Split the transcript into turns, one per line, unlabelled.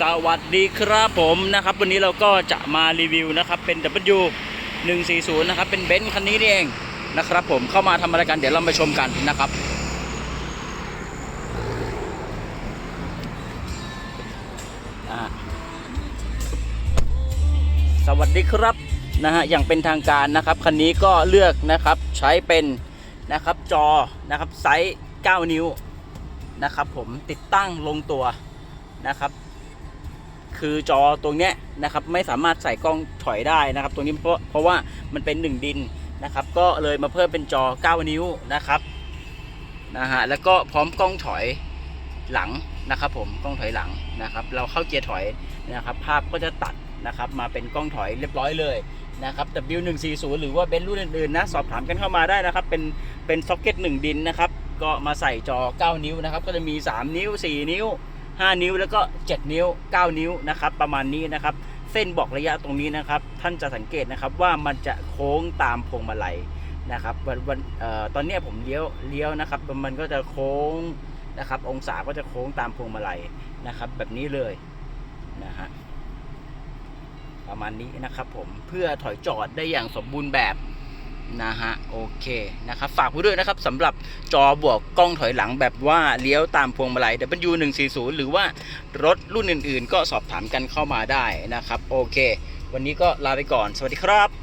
สวัสดีครับผมนะครับ วันนี้เราก็จะมารีวิวนะครับ เป็น W 140 นะครับ เป็นเบนซ์คันนี้นี่เองนะครับ ผมเข้ามาทำอะไรกันเดี๋ยวเราไปชมกันนะครับ สวัสดีครับนะฮะอย่างเป็นทางการนะครับคันนี้ก็เลือกนะครับใช้เป็นนะครับจอนะครับไซส์ 9 นิ้วนะครับผมติดตั้งลงตัวนะครับ คือจอตรงเนี้ยนะครับไม่สามารถใส่กล้องถอยได้นะครับ ตรงนี้เพราะเพราะว่ามันเป็น 1 ดินนะครับ ก็เลยมาเพิ่มเป็นจอ 9 นิ้วนะครับนะฮะแล้วก็พร้อมกล้องถอยหลังนะครับผมกล้องถอยหลังนะครับ เราเข้าเกียร์ถอยนะครับ ภาพก็จะตัดนะครับ มาเป็นกล้องถอยเรียบร้อยเลยนะครับ W140 หรือว่าเบนซ์รุ่นอื่นๆนะสอบถามกันเข้ามาได้นะครับ เป็นเป็นซ็อกเก็ต1ดินนะครับ ก็มาใส่จอ 9 นิ้วนะครับ ก็จะมี 3 นิ้ว 4 นิ้ว 5 นิ้วแล้วก็ 7 นิ้ว 9 นิ้วนะครับประมาณนี้นะครับ เส้นบอกระยะตรงนี้นะครับ ท่านจะสังเกตนะครับว่ามันจะโค้งตามพวงมาลัยนะครับวันวันเอ่อตอนนี้ผมเลี้ยวเลี้ยวนะครับมันก็จะโค้งนะครับ องศาก็จะโค้งตามพวงมาลัยนะครับ แบบนี้เลยนะฮะประมาณนี้นะครับผมเพื่อถอยจอดได้อย่างสมบูรณ์แบบ นะฮะโอเคนะครับฝากไว้ด้วยนะครับสำหรับจอบวกกล้องถอยหลังแบบว่าเลี้ยวตามพวงมาลัย W140 หรือว่ารถรุ่นอื่นๆ ก็สอบถามกันเข้ามาได้นะครับ โอเค วันนี้ก็ลาไปก่อน สวัสดีครับ